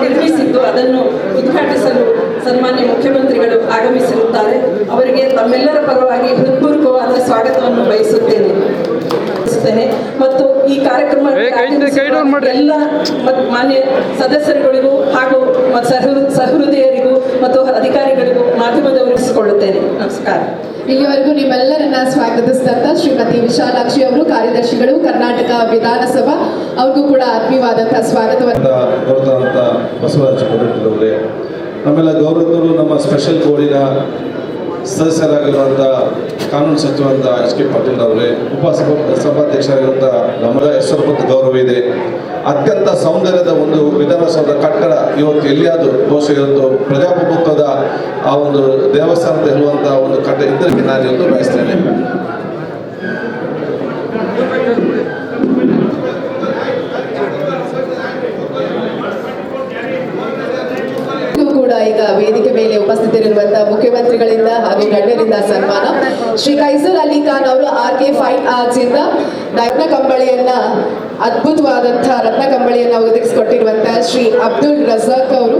ನಿರ್ಮಿಸಿದ್ದು ಅದನ್ನು ಉದ್ಘಾಟಿಸಲು ಸನ್ಮಾನ್ಯ ಮುಖ್ಯಮಂತ್ರಿಗಳು ಆಗಮಿಸಿರುತ್ತಾರೆ. ಅವರಿಗೆ ತಮ್ಮೆಲ್ಲರ ಪರವಾಗಿ ಹೃತ್ಪೂರ್ವಕವಾದ ಸ್ವಾಗತವನ್ನು ಬಯಸುತ್ತೇನೆ. ಮತ್ತು ಈ ಕಾರ್ಯಕ್ರಮ. ಎಲ್ಲ ಮಾನ್ಯ ಸದಸ್ಯರುಗಳಿಗೂ ಹಾಗೂ ಮ- ಮಾಧ್ಯಮದವರಿಸಿಕೊಳ್ಳುತ್ತೇನೆ ನಮಸ್ಕಾರ. ಇಲ್ಲಿವರೆಗೂ ನಿಮ್ಮೆಲ್ಲರನ್ನ ಸ್ವಾಗತಿಸಿದಂತ ಶ್ರೀಮತಿ ವಿಶಾಲಾಕ್ಷಿ ಅವರು ಕಾರ್ಯದರ್ಶಿಗಳು ಕರ್ನಾಟಕ ವಿಧಾನಸಭಾ ಅವ್ರಿಗೂ ಕೂಡ ಆತ್ಮೀಯವಾದಂತಹ ಸ್ವಾಗತವನ್ನು ಬಸವರಾಜ್ ನಮ್ಮೆಲ್ಲ ಗೌರವರು ನಮ್ಮ ಸ್ಪೆಷಲ್ ಬೋರ್ಡಿನ ಸದಸ್ಯರಾಗಿರುವಂಥ ಕಾನೂನು ಸಚಿವರಂತ ಎಚ್ ಕೆ ಪಾಟೀಲ್ ಅವರೇ, ಉಪಸಭಾ ಸಭಾಧ್ಯಕ್ಷರಾಗಿರುವಂಥ ನಮ್ಮ ಹೆಸರು ಮತ್ತು ಗೌರವ ಇದೆ. ಅತ್ಯಂತ ಸೌಂದರ್ಯದ ಒಂದು ವಿಧಾನಸೌಧ ಕಟ್ಟಡ ಇವತ್ತು ಎಲ್ಲಿಯಾದರೂ ಬಹುಶಃ ಇವತ್ತು ಪ್ರಜಾಪ್ರಭುತ್ವದ ಆ ಒಂದು ದೇವಸ್ಥಾನದ ಹೇಳುವಂಥ ಒಂದು ಕಟ್ಟ ಇದ್ದರೆ ನಾನು ಇವತ್ತು ಬಯಸ್ತೇನೆ. ಮೇಲೆ ಉಪಸ್ಥಿತರಿರುವಂತಹ ಮುಖ್ಯಮಂತ್ರಿಗಳಿಂದ ಹಾಗೂ ಗಣ್ಯರಿಂದ ಸನ್ಮಾನ. ಶ್ರೀ ಕೈಸೂರ್ ಅಲಿ ಖಾನ್ ಅವರು ಆರ್ ಕೆ ಫೈನ್ ಆರ್ಟ್ಸ್ ಇಂದ ರತ್ನ ಕಂಬಳಿಯನ್ನ ಅದ್ಭುತವಾದಂತಹ ರತ್ನ ಕಂಬಳಿಯನ್ನ ಒದಗಿಸಿಕೊಟ್ಟಿರುವಂತಹ ಶ್ರೀ ಅಬ್ದುಲ್ ರಜಾಕ್ ಅವರು.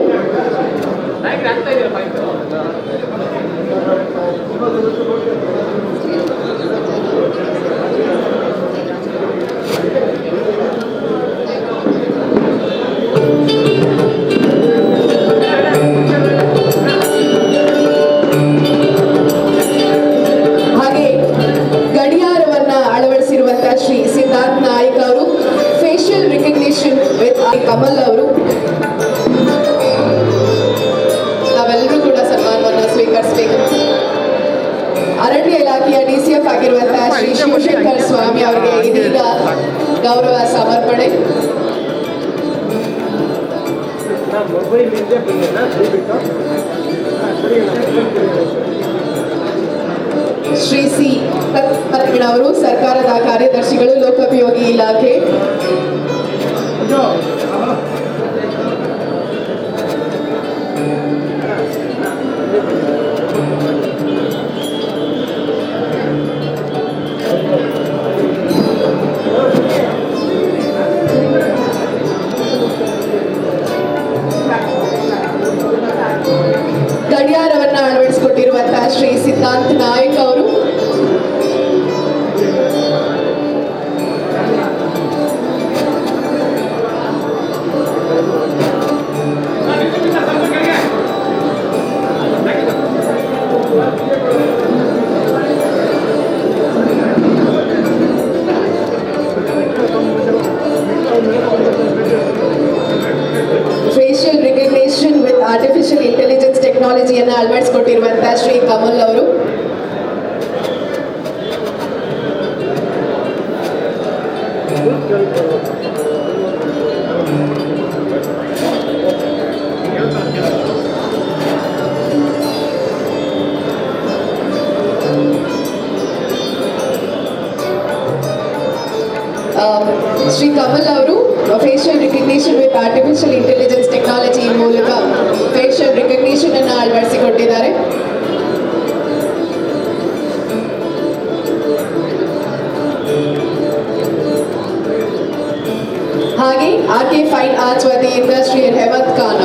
ಅರಣ್ಯ ಇಲಾಖೆಯ ಡಿಸಿಎಫ್ ಆಗಿರುವಂತಹ ಶ್ರೀ ಶಿವಶಂಕರ್ ಸ್ವಾಮಿ ಅವರಿಗೆ ಇದೀಗ ಗೌರವ ಸಮರ್ಪಣೆ ಶ್ರೀ ಸಿ ಪತ್ಮನಾಭ ಅವರು ಸರ್ಕಾರದ ಕಾರ್ಯದರ್ಶಿಗಳು ಲೋಕೋಪಯೋಗಿ ಇಲಾಖೆ ಶ್ರೀ ಸಿದ್ಧಾಂತ್ ನಾಯಕ್ ಅವರು facial recognition with artificial intelligence ಟೆಕ್ನಾಲಜಿಯನ್ನು ಅಳವಡಿಸಿಕೊಟ್ಟಿರುವಂತಹ ಶ್ರೀ ಕಮಲ್ ಅವರು ಶ್ರೀ ಕಮಲ್ ಅವರು facial recognition with artificial intelligence technology ಮೂಲಕ ಫೇಶಿಯಲ್ ರಿಕಗ್ನೇಷನ್ ಅನ್ನು R.K. Fine Arts were the industry and Hemant Khan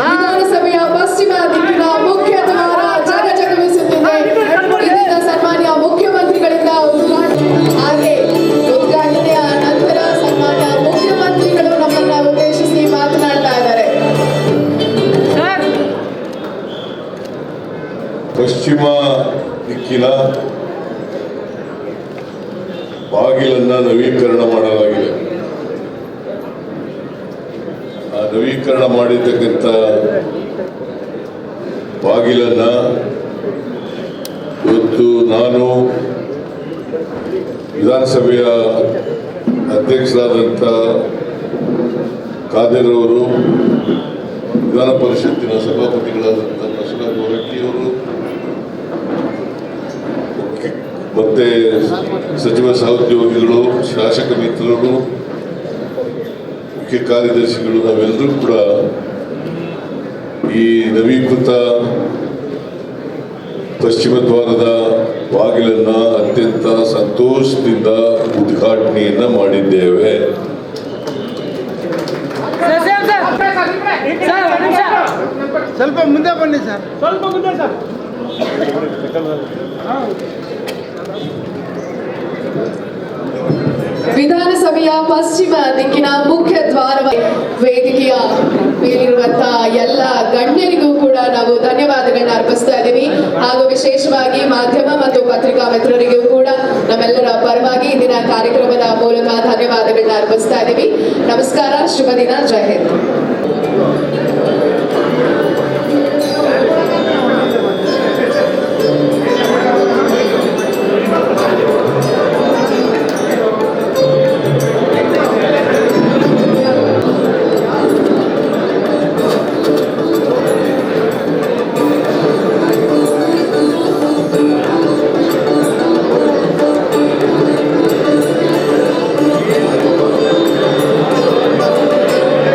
ವಿಧಾನಸಭೆಯ ಪಶ್ಚಿಮ ದಿಕ್ಕಿನ ಮುಖ್ಯ ದ್ವಾರ ಜಗ ಜಗಮಿಸುತ್ತಿದೆ ಇದೀಗ ಸನ್ಮಾನ್ಯ ಮುಖ್ಯಮಂತ್ರಿಗಳಿಂದ ಹಾಗೆ ಉದ್ಘಾಟನೆಯ ನಂತರ ಸನ್ಮಾನ್ಯ ಮುಖ್ಯಮಂತ್ರಿಗಳು ನಮ್ಮನ್ನ ಉದ್ದೇಶಿಸಿ ಮಾತನಾಡ್ತಾ ಇದ್ದಾರೆ. ಪಶ್ಚಿಮ ದಿಕ್ಕಿನ ಬಾಗಿಲನ್ನ ನವೀಕರಣ ಮಾಡಲಾಗಿದೆ. ನವೀಕರಣ ಮಾಡಿರ್ತಕ್ಕಂಥ ಬಾಗಿಲನ್ನ ಇವತ್ತು ನಾನು ವಿಧಾನಸಭೆಯ ಅಧ್ಯಕ್ಷರಾದಂಥ ಖಾದರ್ ಅವರು, ವಿಧಾನ ಪರಿಷತ್ತಿನ ಸಭಾಪತಿಗಳಾದಂಥ ಬಸವರಾಜ ಗೋರಟ್ಟಿಯವರು ಮತ್ತು ಸಚಿವ ಸಹೋದ್ಯೋಗಿಗಳು ಶಾಸಕ ಮಿತ್ರರು ಮುಖ್ಯ ಕಾರ್ಯದರ್ಶಿಗಳು ನಾವೆಲ್ಲರೂ ಕೂಡ ಈ ನವೀಕೃತ ಪಶ್ಚಿಮ ದ್ವಾರದ ಬಾಗಿಲನ್ನು ಅತ್ಯಂತ ಸಂತೋಷದಿಂದ ಉದ್ಘಾಟನೆಯನ್ನ ಮಾಡಿದ್ದೇವೆ. ಸ್ವಲ್ಪ ಮುಂದೆ ಬನ್ನಿ ಸರ್. ವಿಧಾನಸಭೆಯ ಪಶ್ಚಿಮ ದಿಕ್ಕಿನ ಮುಖ್ಯ ದ್ವಾರ ವೇದಿಕೆಯ ಮೇಲಿರುವಂತಹ ಎಲ್ಲ ಗಣ್ಯರಿಗೂ ಕೂಡ ನಾವು ಧನ್ಯವಾದಗಳನ್ನ ಅರ್ಪಿಸ್ತಾ ಇದ್ದೀವಿ. ಹಾಗೂ ವಿಶೇಷವಾಗಿ ಮಾಧ್ಯಮ ಮತ್ತು ಪತ್ರಿಕಾ ಮಿತ್ರರಿಗೂ ಕೂಡ ನಮ್ಮೆಲ್ಲರ ಪರವಾಗಿ ಇಂದಿನ ಕಾರ್ಯಕ್ರಮದ ಮೂಲಕ ಧನ್ಯವಾದಗಳನ್ನ ಅರ್ಪಿಸ್ತಾ ಇದ್ದೀವಿ. ನಮಸ್ಕಾರ, ಶುಭ ದಿನ, ಜೈ ಹಿಂದ್.